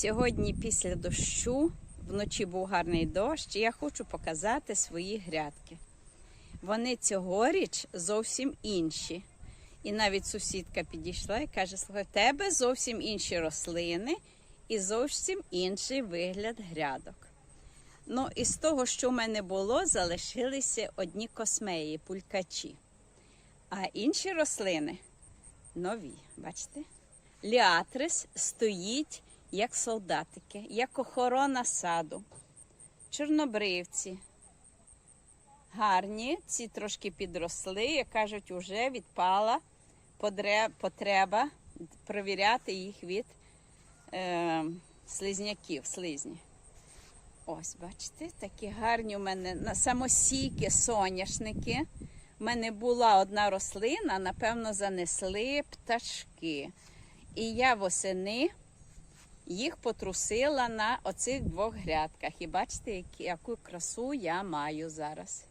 Сьогодні після дощу, вночі був гарний дощ, і я хочу показати свої грядки. Вони цьогоріч зовсім інші. І навіть сусідка підійшла і каже: слухай, в тебе зовсім інші рослини і зовсім інший вигляд грядок. Ну, із того, що в мене було, залишилися одні космеї, пулькачі. А інші рослини нові, бачите? Ліатрис стоїть як солдатики, як охорона саду. Чорнобривці. Гарні, ці трошки підросли, як кажуть, вже відпала потреба провіряти їх від е, слизняків, слизні. Ось, бачите, такі гарні у мене самосійки соняшники. У мене була одна рослина, напевно, занесли пташки. І я восени їх потрусила на оцих двох грядках. І бачите, яку красу я маю зараз.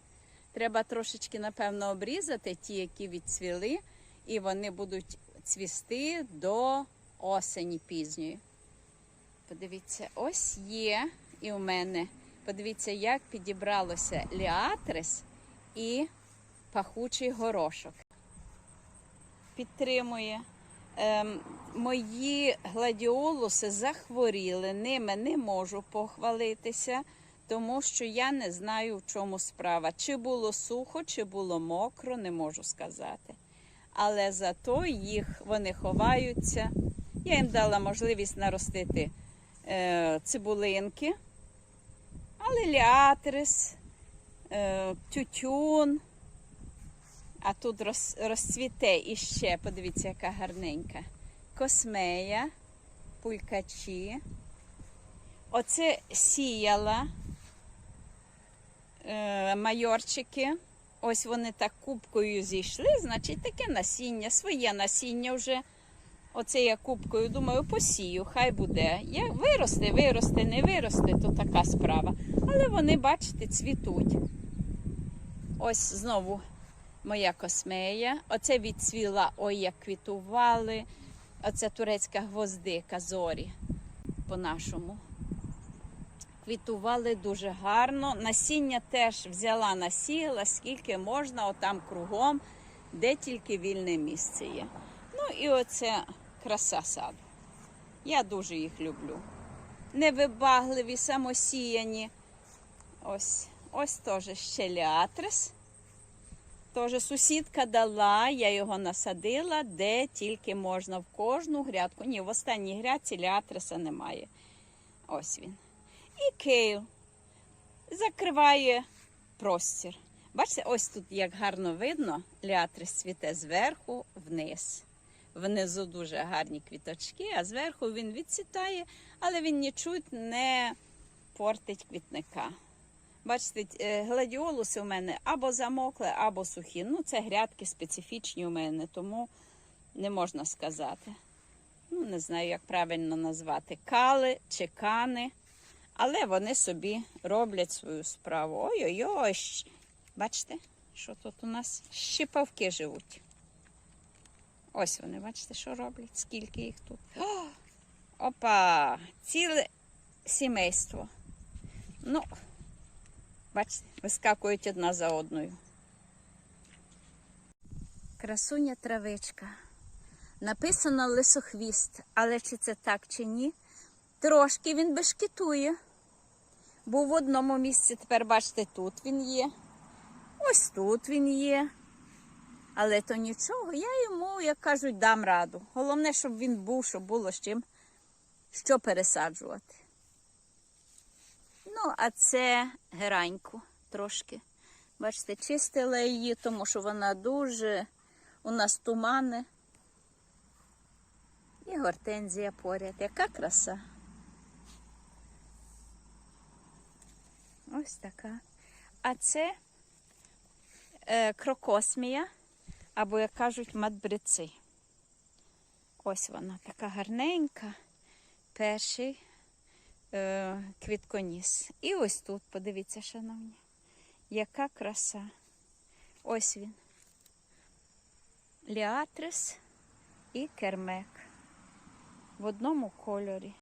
Треба трошечки, напевно, обрізати ті, які відцвіли, і вони будуть цвісти до осені пізньої. Подивіться, ось є і у мене. Подивіться, як підібралося ліатрис і пахучий горошок. Підтримує. Ем, мої гладіолуси захворіли, ними не можу похвалитися, тому що я не знаю, в чому справа. Чи було сухо, чи було мокро, не можу сказати. Але зато їх вони ховаються. Я їм дала можливість наростити е, цибулинки, але ліатрис, е, тютюн. А тут роз, розцвіте іще, подивіться, яка гарненька. Космея, пулькачі. Оце сіяла е, майорчики. Ось вони так кубкою зійшли, значить таке насіння, своє насіння вже. Оце я кубкою думаю, посію, хай буде. Я, виросте, виросте, не виросте, то така справа. Але вони, бачите, цвітуть. Ось знову моя космея. Оце відцвіла, ой, як квітували. Оце турецька гвоздика зорі по-нашому. Квітували дуже гарно. Насіння теж взяла, насіяла, скільки можна, отам кругом, де тільки вільне місце є. Ну і оце краса саду. Я дуже їх люблю. Невибагливі, самосіяні. Ось, ось теж ще ліатрис. Тож сусідка дала, я його насадила, де тільки можна в кожну грядку. Ні, в останній грядці ліатриса немає. Ось він. І кейл закриває простір. Бачите, ось тут як гарно видно, ліатрис цвіте зверху вниз. Внизу дуже гарні квіточки, а зверху він відцвітає, але він нічуть не портить квітника. Бачите, е, гладіолуси у мене або замокли, або сухі. Ну, це грядки специфічні у мене, тому не можна сказати. Ну, не знаю, як правильно назвати. Кали чи кани. Але вони собі роблять свою справу. Ой-ой-ой. Бачите, що тут у нас щипавки живуть. Ось вони, бачите, що роблять, скільки їх тут. О, опа! Ціле сімейство. Ну, Бачите, вискакують одна за одною. Красуня травичка. Написано лисохвіст, але чи це так, чи ні? Трошки він бешкетує. Був в одному місці, тепер бачите, тут він є. Ось тут він є. Але то нічого, я йому, як кажуть, дам раду. Головне, щоб він був, щоб було з чим що пересаджувати. Ну, а це гераньку трошки. Бачите, чистила її, тому що вона дуже у нас тумани. І гортензія поряд. Яка краса. Ось така. А це е, крокосмія, або, як кажуть, матбрици. Ось вона така гарненька. Перший квітконіс. І ось тут, подивіться, шановні, яка краса. Ось він. Ліатрис і кермек в одному кольорі.